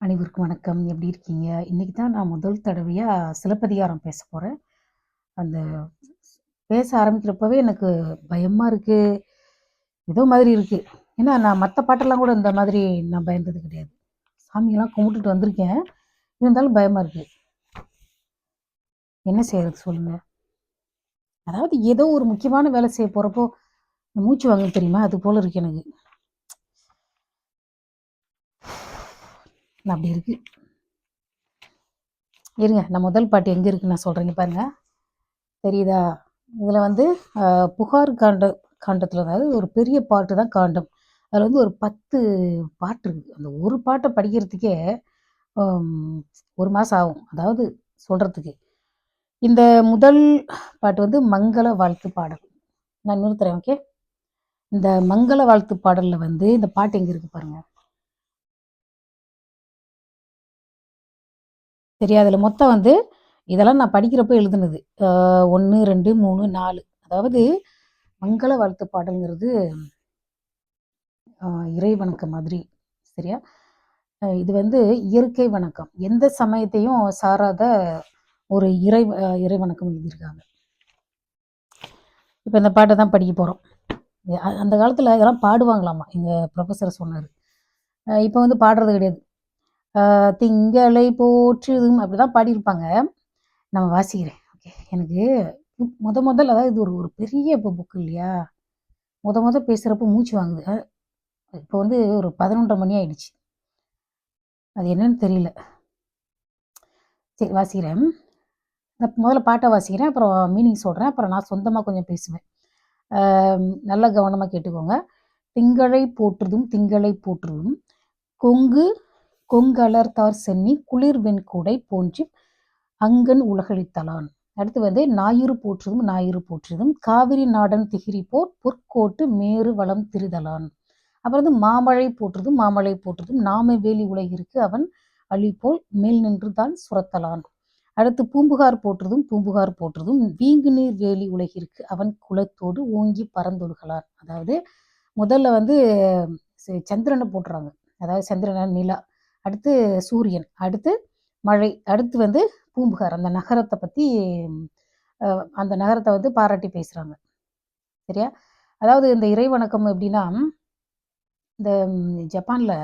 அனைவருக்கும் வணக்கம். எப்படி இருக்கீங்க? இன்னைக்கு தான் நான் முதல் தடவையாக சிலப்பதிகாரம் பேச போகிறேன் அந்த பேச ஆரம்பிக்கிறப்பவே எனக்கு பயமாக இருக்குது ஏதோ மாதிரி இருக்குது ஏன்னா, நான் மற்ற பாட்டெல்லாம் கூட இந்த மாதிரி நான் பயந்தது கிடையாது. சாமியெல்லாம் கும்பிட்டுட்டு வந்திருக்கேன். இருந்தாலும் பயமாக இருக்குது என்ன செய்யறது சொல்லுங்கள் அதாவது ஏதோ ஒரு முக்கியமான வேலை செய்ய போகிறப்போ மூச்சு வாங்க தெரியுமா? அது போல் இருக்கு எனக்கு. அப்படி இருக்கு. இருங்க. நான் முதல் பாட்டு எங்க இருக்குன்னு நான் சொல்றேன். பாருங்கள் பாருங்க. தெரியுதா? இதுல வந்து புகார் காண்ட காண்டத்துல அதாவது ஒரு பெரிய பாட்டு தான் காண்டம். அதுல வந்து ஒரு 10 பாட்டு இருக்கு. அந்த ஒரு பாட்டை படிக்கிறதுக்கே அம் 1 மாசம் ஆகும். அதாவது சொல்றதுக்கு. இந்த முதல் பாட்டு வந்து மங்கள வாழ்த்து பாடல். நான் நிறுத்துறேன். ஓகே. இந்த மங்கள வாழ்த்து பாடல்ல வந்து இந்த பாட்டு எங்க இருக்கு பாருங்க. சரியா? மொத்தம் வந்து இதெல்லாம் நான் படிக்கிறப்ப எழுதுனது. ஒன்று ரெண்டு மூணு நாலு அதாவது மங்கள வாழ்த்து பாடல்ங்கிறது இறை வணக்கம் மாதிரி. சரியா? இது வந்து இயற்கை வணக்கம். எந்த சமயத்தையும் சாராத ஒரு இறை இறை வணக்கம் எழுதியிருக்காங்க. இப்போ இந்த பாட்டை தான் படிக்க போகிறோம் அந்த காலத்தில் இதெல்லாம் பாடுவாங்களாமா. எங்கள் ப்ரொஃபஸர் சொன்னார் இப்போ வந்து பாடுறது கிடையாது. திங்களை போற்றுதும் அப்படிதான் பாடியிருப்பாங்க. நம்ம வாசிக்கிறேன். ஓகே. எனக்கு முத முதல் அதாவது இது ஒரு ஒரு பெரிய இப்போ புக்கு இல்லையா? முத முத பேசுகிறப்போ மூச்சு வாங்குது. இப்போ வந்து ஒரு 11:30 மணி ஆயிடுச்சு. அது என்னன்னு தெரியல. சரி வாசிக்கிறேன். நான் முதல்ல பாட்டை வாசிக்கிறேன். அப்புறம் மீனிங் சொல்கிறேன் அப்புறம் நான் சொந்தமாக கொஞ்சம் பேசுவேன். நல்லா கவனமாக கேட்டுக்கோங்க. திங்களை போற்றுதும் திங்களை போற்றுதும் கொங்கு கொங்கலர்த்தார் சென்னி குளிர் வெண்கூடை போன்றி அங்கண் உலகளித்தலான். அடுத்து வந்து ஞாயிறு போற்றுதும் ஞாயிறு போற்றுதும் காவிரி நாடன் திகிரிப்போர் பொற்கோட்டு மேறு வளம் திரிதலான். அப்புறம் வந்து மாமழை போற்றுதும் மாமழை போற்றுதும் நாம வேலி உலகிற்கு அவன் அழிப்போல் மேல் நின்று தான் சுரத்தலான். அடுத்து பூம்புகார் போற்றுதும் பூம்புகார் போற்றுதும் வீங்குநீர் வேலி உலகிற்கு அவன் குலத்தோடு ஓங்கி பறந்தொழுகலான் அதாவது முதல்ல வந்து சந்திரனை போட்டுறாங்க. அதாவது சந்திரன், நிலா. அடுத்து சூரியன். அடுத்து மழை. அடுத்து வந்து பூம்புகார். அந்த நகரத்தை பற்றி அந்த நகரத்தை வந்து பாராட்டி பேசுகிறாங்க சரியா? அதாவது இந்த இறை வணக்கம் எப்படின்னா, இந்த ஜப்பானில்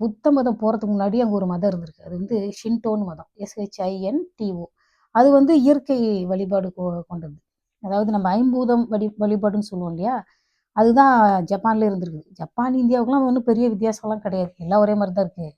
புத்த மதம் போகிறதுக்கு முன்னாடி அங்கே ஒரு மதம் இருந்திருக்கு. அது வந்து ஷின்டோன்னு மதம். எஸ்-ஹெச்-ஐ-என்-டி-ஓ. அது வந்து இயற்கை வழிபாடு கொ கொண்டது. அதாவது நம்ம ஐம்பூதம் வழி வழிபாடுன்னு சொல்லுவோம் இல்லையா? அதுதான் ஜப்பானில் இருந்திருக்கு. ஜப்பான், இந்தியாவுக்குலாம் ஒன்றும் பெரிய வித்தியாசம்லாம் கிடையாது. எல்லாம் ஒரே மாதிரி தான் இருக்குது